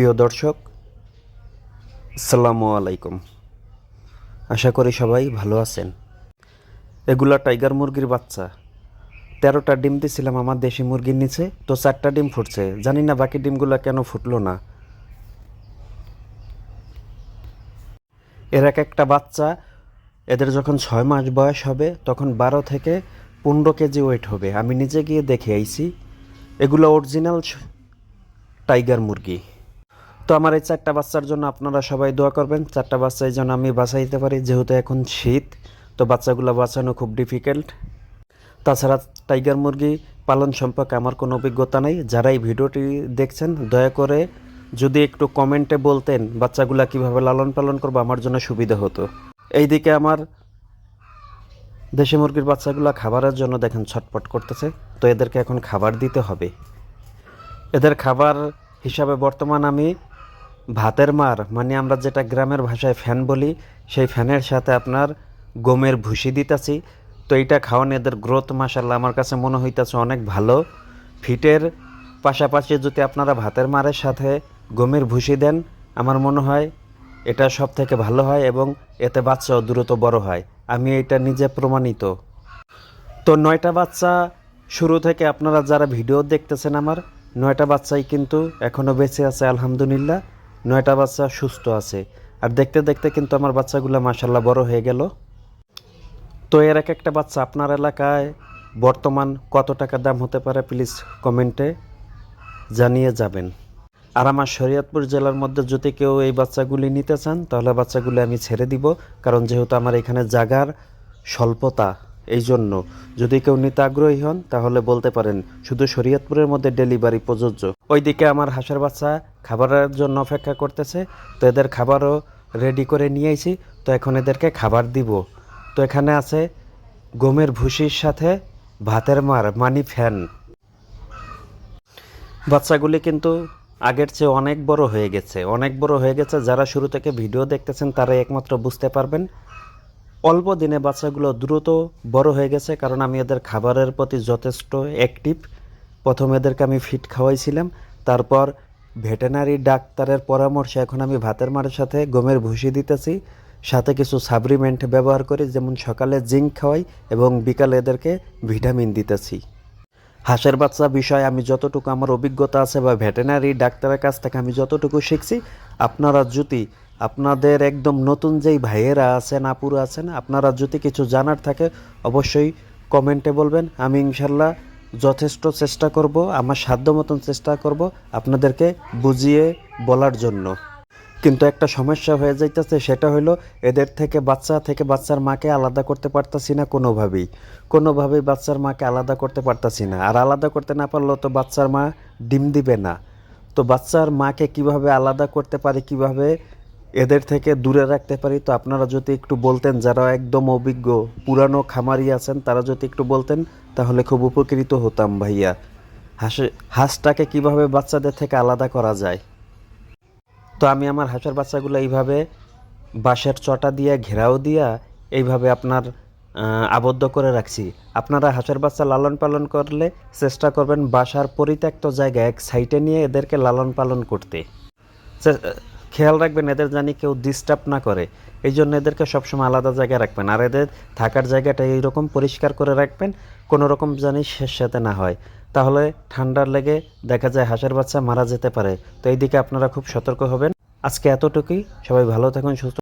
প্রিয় দর্শক, আসসালামু আলাইকুম। আশা করি সবাই ভালো আছেন। এগুলা টাইগার মুরগির বাচ্চা। তেরোটা ডিম দিছিলাম আমার দেশি মুরগির নিচে, তো চারটা ডিম ফুটছে। জানি না বাকি ডিমগুলো কেন ফুটলো না। এর এক একটা বাচ্চা, এদের যখন ছয় মাস বয়স হবে, তখন বারো থেকে পনেরো কেজি ওয়েট হবে। আমি নিজে গিয়ে দেখে আইছি, এগুলো অরিজিনাল টাইগার মুরগি। তো আমার এই চারটা বাচ্চার জন্য আপনারা সবাই দোয়া করবেন। চারটা বাচ্চা এই জন্য আমি বাঁচাইতে পারি, যেহেতু এখন শীত, তো বাচ্চাগুলো বাঁচানো খুব ডিফিকাল্ট তাছাড়া টাইগার মুরগি পালন সম্পর্কে আমার কোনো অভিজ্ঞতা নেই। যারা এই ভিডিওটি দেখছেন, দয়া করে যদি একটু কমেন্টে বলতেন বাচ্চাগুলা কীভাবে লালন পালন করব, আমার জন্য সুবিধা হতো। এইদিকে আমার দেশি মুরগির বাচ্চাগুলো খাবারের জন্য দেখেন ছটপট করতেছে, তো এদেরকে এখন খাবার দিতে হবে। এদের খাবার হিসাবে বর্তমান আমি ভাতের মার মানে আমরা যেটা গ্রামের ভাষায় ফ্যান বলি, সেই ফ্যানের সাথে আপনার গমের ভুসি দিতেছি। তো এইটা খাওয়ান এদের গ্রোথ মাসাল্লাহ আমার কাছে মনে হইতেছে অনেক ভালো। ফিটের পাশাপাশি যদি আপনারা ভাতের মারের সাথে গমের ভুসি দেন, আমার মনে হয় এটা সব থেকে ভালো হয় এবং এতে বাচ্চাও দ্রুত বড় হয়। আমি এটা নিজে প্রমাণিত। তো নয়টা বাচ্চা শুরু থেকে আপনারা যারা ভিডিও দেখতেছেন আমার, নয়টা বাচ্চাই কিন্তু এখনও বেঁচে আছে, আলহামদুলিল্লাহ। নয়টা বাচ্চা সুস্থ আছে। আর দেখতে দেখতে কিন্তু আমার বাচ্চাগুলো মাসাল্লাহ বড় হয়ে গেল। তো এর এক একটা বাচ্চা আপনার এলাকায় বর্তমান কত টাকা দাম হতে পারে প্লিজ কমেন্টে জানিয়ে যাবেন। আর আমার শরীয়তপুর জেলার মধ্যে যদি কেউ এই বাচ্চাগুলি নিতে চান, তাহলে বাচ্চাগুলি আমি ছেড়ে দিব। কারণ যেহেতু আমার এখানে জাগার স্বল্পতা এই জন্য যদি কেউ নিতে আগ্রহী হন, তাহলে বলতে পারেন, শুধু শরীয়তপুরের মধ্যে ডেলিভারি প্রযোজ্য। ওইদিকে আমার হাঁসের বাচ্চা খাবারের জন্য অপেক্ষা করতেছে, তো এদের খাবারও রেডি করে নিয়ে আইছি, তো এখন এদেরকে খাবার দিব। তো এখানে আছে গমের ভুসির সাথে ভাতের মার, মানি ফ্যান। বাচ্চাগুলি কিন্তু আগের চেয়ে অনেক বড় হয়ে গেছে, অনেক বড় হয়ে গেছে। যারা শুরু থেকে ভিডিও দেখতেছেন, তারাই একমাত্র বুঝতে পারবেন অল্প দিনে বাচ্চাগুলো দ্রুত বড় হয়ে গেছে, কারণ আমি এদের খাবারের প্রতি যথেষ্ট অ্যাক্টিভ প্রথম এদেরকে আমি ফিট খাওয়াইছিলাম, তারপর ভেটেনারি ডাক্তারের পরামর্শে এখন আমি ভাতের মারের সাথে গমের ভুসি দিতেছি, সাথে কিছু সাপ্লিমেন্ট ব্যবহার করি, যেমন সকালে জিঙ্ক খাওয়াই এবং বিকালে এদেরকে ভিটামিন দিতেছি। হাঁসের বাচ্চা বিষয়ে আমি যতটুকু আমার অভিজ্ঞতা আছে বা ভেটেনারি ডাক্তারের কাছ থেকে আমি যতটুকু শিখছি, আপনারা যদি আপনাদের একদম নতুন যেই ভাইয়েরা আছেন, আপুরা আছেন, আপনারা যদি কিছু জানার থাকে অবশ্যই কমেন্টে বলবেন। আমি ইনশাল্লাহ যথেষ্ট চেষ্টা করব, আমার সাধ্য মতন চেষ্টা করব আপনাদেরকে বুঝিয়ে বলার জন্য। কিন্তু একটা সমস্যা হয়ে যাইতেছে, সেটা হলো এদের থেকে বাচ্চা থেকে বাচ্চার মাকে আলাদা করতে পারতাছি না কোনোভাবেই। কোনোভাবেই বাচ্চার মাকে আলাদা করতে পারতাছি না। আর আলাদা করতে না পারলেও তো বাচ্চার মা ডিম দিবে না। তো বাচ্চার মাকে কীভাবে আলাদা করতে পারি, কীভাবে এদের থেকে দূরে রাখতে পারি? তো আপনারা যদি একটু বলতেন, যারা একদম অভিজ্ঞ, পুরানো খামারি আছেন, তারা যদি একটু বলতেন, তাহলে খুব উপকৃত হতাম ভাইয়া। হাঁসে, হাঁসটাকে কীভাবে বাচ্চাদের থেকে আলাদা করা যায়? তো আমি আমার হাঁসের বাচ্চাগুলো এইভাবে বাঁশের চটা দিয়ে, ঘেরাও দিয়া এইভাবে আপনার আবদ্ধ করে রাখছি। আপনারা হাঁসের বাচ্চা লালন পালন করলে চেষ্টা করবেন বাসার পরিত্যক্ত জায়গায় এক সাইটে নিয়ে এদেরকে লালন পালন করতে। খেয়াল রাখবেন, এদের জানি কেউ ডিস্টার্ব না করে। এই জন্য এদেরকে সবসময় আলাদা জায়গায় রাখবেন। আর এদের থাকার জায়গাটা এইরকম পরিষ্কার করে রাখবেন, কোনো রকম জানি শেষ সাথে না হয়। তাহলে ঠান্ডার লেগে দেখা যায় হাঁসের বাচ্চা মারা যেতে পারে। তো এই দিকে আপনারা খুব সতর্ক হবেন। আজকে এতটুকুই। সবাই ভালো থাকুন, সুস্থ